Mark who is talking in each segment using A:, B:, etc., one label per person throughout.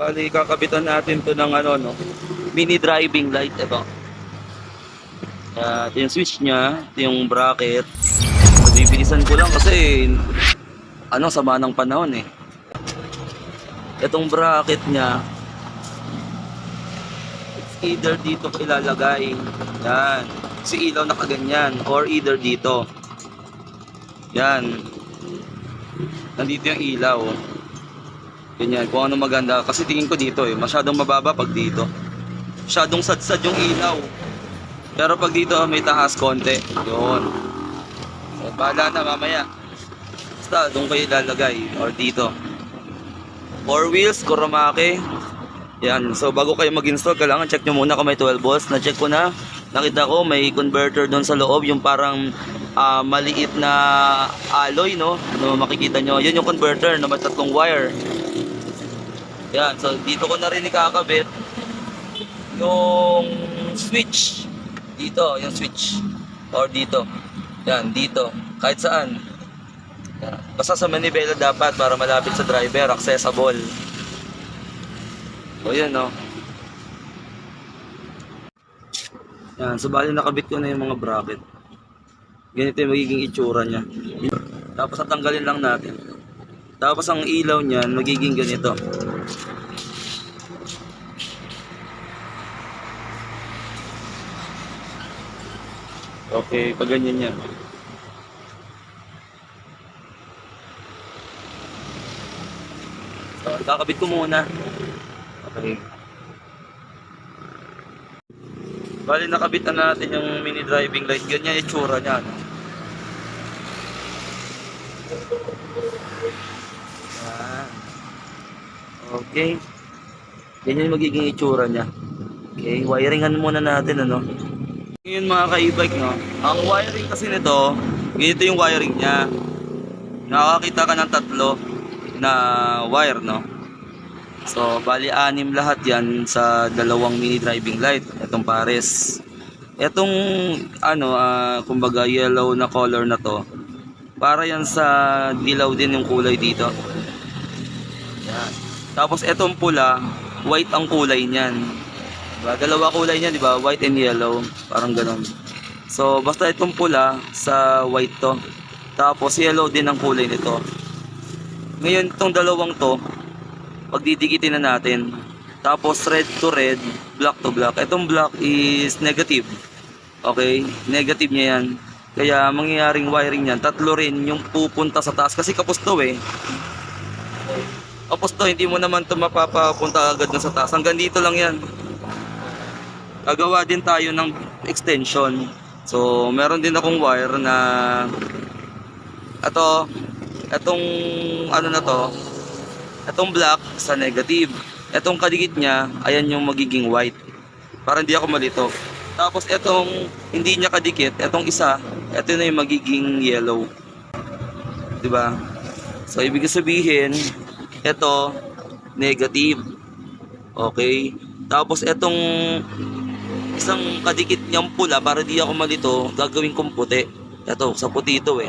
A: Bali, kakabitan natin to ng ano, no? Mini driving light, ito. Uh, ito yung switch niya, ito yung bracket. So, ko lang kasi, ano, sama ng panahon eh. Itong bracket niya, it's either dito ko ilalagay. Yan. Si ilaw nakaganyan. Or either dito. Yan. Nandito yung ilaw. Ganyan. Kung ano maganda. Kasi tingin ko dito eh. Masyadong mababa pag dito. Masyadong sadsad yung ilaw. Pero pag dito may taas konti. Yun. So, bahala na mamaya. Basta doon kayo ilalagay. Or dito. Four wheels, Kuromake. Yan. So bago kayo mag-install, kailangan check nyo muna kung may 12 volts. Na-check ko na. Nakita ko may converter doon sa loob. Yung parang ah, maliit na alloy, no? No, makikita nyo. Yun yung converter na may tatlong wire. Yan. So dito ko na rin ikakabit yung switch. Dito, yung switch. Or dito. Yan, dito. Kahit saan. Yan. Basta sa manibela dapat para malapit sa driver, accessible. O yan no. Yan, so bali nakabit ko na yung mga bracket. Ganito yung magiging itsura niya. Tapos tatanggalin lang natin. Tapos ang ilaw niyan magiging ganito. Okay, pag ganyan yan. So, kakabit ko muna. Okay. Bali, nakabit na natin yung mini driving light. Ganyan yung itsura niya. no? Yan. Okay. Ganyan yung magiging itsura niya. Okay, wiringan muna natin ano. Ngayon mga ka-e-bike no, ang wiring kasi nito, ganito yung wiring niya. Nakakita ka ng tatlo na wire no. So, bali anim lahat yan sa dalawang mini driving light. Itong pares. Itong ano, ah, kumbaga yellow na color na to, para yan sa dilaw din yung kulay dito. Yan. Tapos itong pula, white ang kulay niyan. Diba? Dalawa kulay niya, di ba? White and yellow. Parang ganun. So, basta itong pula sa white to. Tapos yellow din ang kulay nito. Ngayon, itong dalawang to, pagdidikitin na natin. Tapos red to red, black to black. Itong black is negative. Okay? Negative niya yan. Kaya mangyayaring wiring niyan, tatlo rin yung pupunta sa taas. Kasi kapos to eh. Kapos to, hindi mo naman to mapapapunta agad na sa taas. Hanggang dito lang yan gagawa din tayo ng extension. So, meron din akong wire na ito, itong ano na to, itong black sa negative. Itong kadikit niya, ayan yung magiging white. Para hindi ako malito. Tapos itong hindi niya kadikit, itong isa, ito na yung magiging yellow. 'Di ba? So, ibig sabihin, ito negative. Okay? Tapos itong isang kadikit niyang pula para di ako malito, gagawin kong puti. Ito, sa puti ito eh.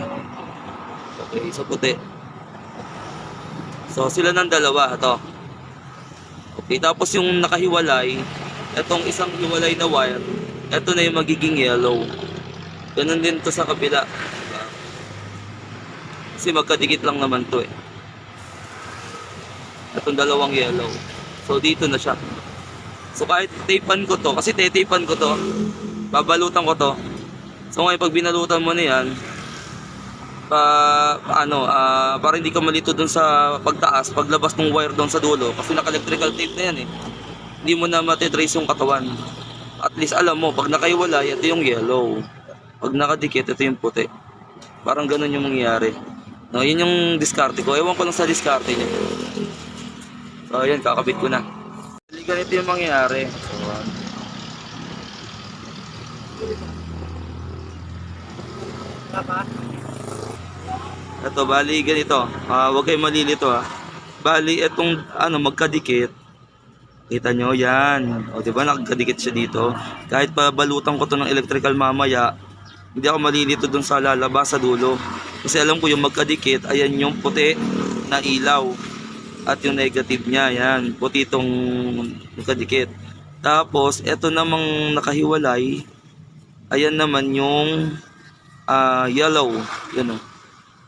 A: Okay, sa puti. So, sila ng dalawa, ito. Okay, tapos yung nakahiwalay, itong isang hiwalay na wire, ito na yung magiging yellow. Ganun din to sa kabila. Kasi magkadikit lang naman to eh. Itong dalawang yellow. So, dito na siya. So kahit tapean ko to, kasi tetapan ko to, babalutan ko to. So ngayon pag binalutan mo na yan, pa, ano, ah, para hindi ka malito dun sa pagtaas, paglabas ng wire doon sa dulo, kasi naka-electrical tape na yan eh. Hindi mo na matitrace yung katawan. At least alam mo, pag nakaiwalay, ito yung yellow. Pag nakadikit, ito yung puti. Parang ganun yung mangyayari. No, yun yung diskarte ko. Ewan ko lang sa diskarte niya. So, yan, kakabit ko na. Hindi ganito yung mangyayari. So, ah, ito, bali ganito. Ah, huwag kayong malilito ha. Bali, itong ano, magkadikit. Kita nyo, yan. O, di ba nakakadikit siya dito. Kahit pa balutan ko to ng electrical mamaya, hindi ako malilito dun sa lalabas sa dulo. Kasi alam ko yung magkadikit, ayan yung puti na ilaw. At yung negative niya. Yan, puti itong nakadikit. Tapos, ito namang nakahiwalay, ayan naman yung ah, yellow. Yan o.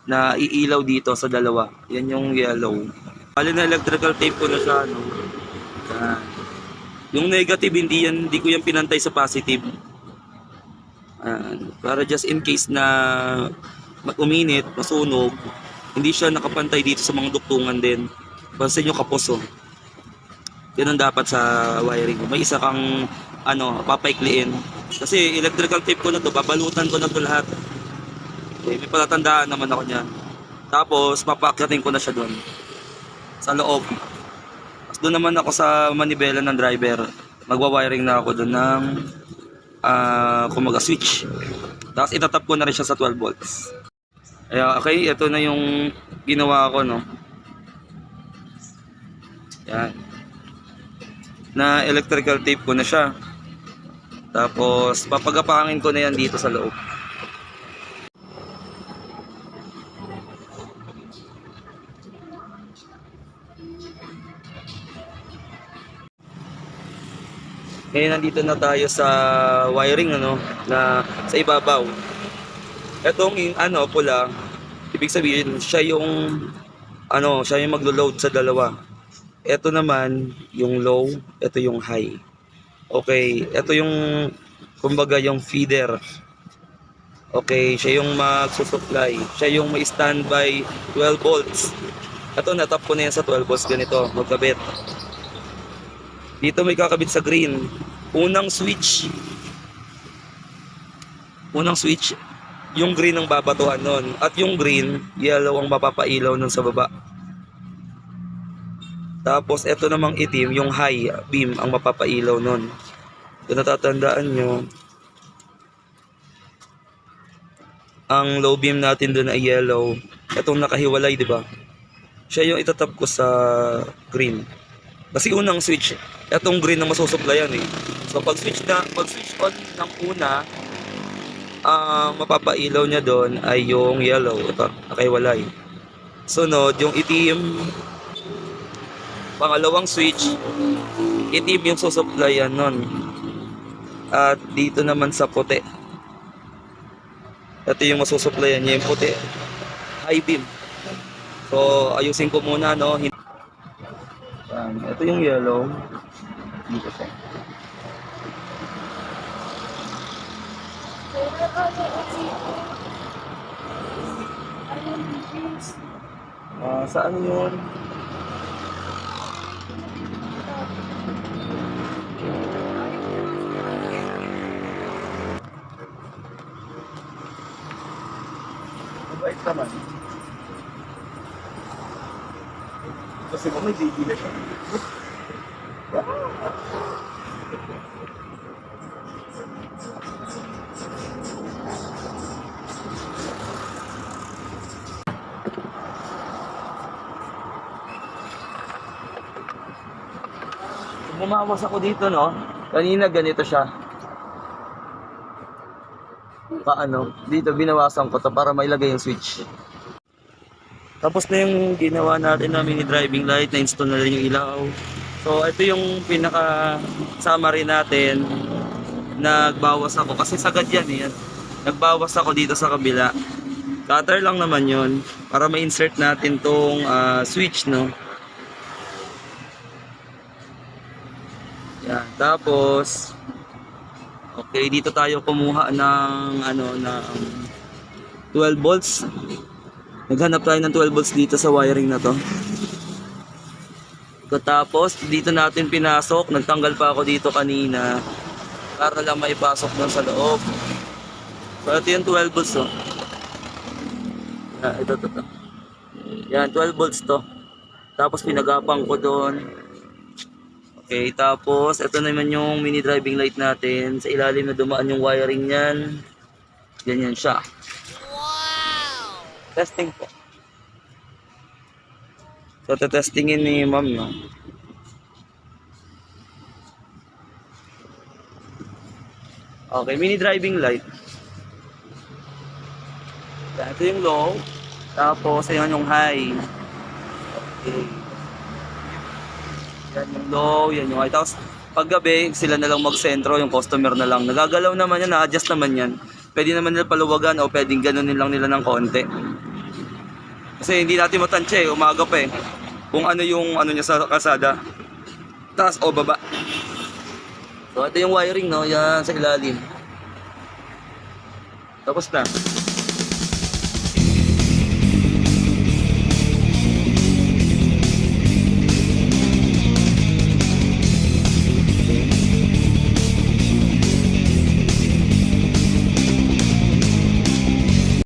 A: Na iilaw dito sa dalawa. Yan yung yellow. Bali na electrical tape ko na siya. No? Yan. Yung negative, hindi, yan, hindi ko yan pinantay sa positive. Ayan. para just in case na uminit, masunog, hindi siya nakapantay dito sa mga duktungan din. Pansin nyo kapos oh. Ganun dapat sa wiring mo. May isa kang ano, papaikliin. Kasi electrical tape ko na to, babalutan ko na to lahat. Eh, may palatandaan naman ako niyan. Tapos, papakyatin ko na siya doon. Sa loob. Tapos doon naman ako sa manibela ng driver. Magwa-wiring na ako doon ng ah kumaga switch. Tapos itatap ko na rin siya sa 12 volts. Kaya okay, ito na yung ginawa ko no. Yan. Na electrical tape ko na siya. Tapos papagapangin ko na yan dito sa loob. Ngayon nandito na tayo sa wiring ano na sa ibabaw. Etong ano pula, ibig sabihin siya yung ano, siya yung maglo-load sa dalawa. Ito naman yung low, ito yung high. Okay, ito yung kumbaga yung feeder. Okay, siya yung magsusupply. Siya yung may standby 12 volts. Ito natap ko na yan sa 12 volts ganito, magkabit. Dito may kakabit sa green. Unang switch. Unang switch, yung green ang babatuhan nun. At yung green, yellow ang mapapailaw nun sa baba. Tapos, ito namang itim, yung high beam ang mapapailaw nun. Kung natatandaan nyo, ang low beam natin doon ay yellow. Itong nakahiwalay, di ba? Siya yung itatap ko sa green. Kasi unang switch, etong green na masusuplayan eh. So pag switch na, pag switch on ng una, ang mapapailaw niya doon ay yung yellow. Ito, nakaiwalay. Sunod, yung itim, pangalawang switch, itim yung susuplayan nun. At dito naman sa puti. Ito yung masusuplayan niya, yung puti. High beam. So, ayusin ko muna, no? Ito yung yellow. Dito siya. Ah, saan yun? Naman. Kasi kung may baby na siya. Bumawas ako dito, no? Kanina ganito siya. Paano? Dito binawasan ko to para mailagay yung switch. Tapos na yung ginawa natin na mini driving light, na-install na rin yung ilaw. So, ito yung pinaka summary natin. Nagbawas ako kasi sagad yan eh. Nagbawas ako dito sa kabila. Cutter lang naman yon para ma-insert natin tong ah, switch, no? Yan. Tapos, okay, dito tayo kumuha ng, ano, ng 12 volts. Naghanap tayo ng 12 volts dito sa wiring na to. Tapos, dito natin pinasok. Nagtanggal pa ako dito kanina para lang maipasok doon sa loob. So, ito yung 12 volts, oh. Ah, ito, ito, ito. Yan, 12 volts to. Tapos, pinagapang ko doon. Okay, tapos ito naman yung mini driving light natin. Sa ilalim na dumaan yung wiring niyan. Ganyan siya. Wow! Testing po. So, testingin ni ma'am, no? Okay, mini driving light. Ito yung low. Tapos, ayan yung high. Okay. Yan yung low, yan yung high. Tapos paggabi, sila na lang magsentro, yung customer na lang. Nagagalaw naman yan, na-adjust naman yan. Pwede naman nila paluwagan o pwedeng ganunin lang nila ng konti. Kasi hindi natin matansya eh, umaga pa eh. Kung ano yung ano niya sa kasada. Taas o baba. So ito yung wiring no, yan sa ilalim. Tapos na.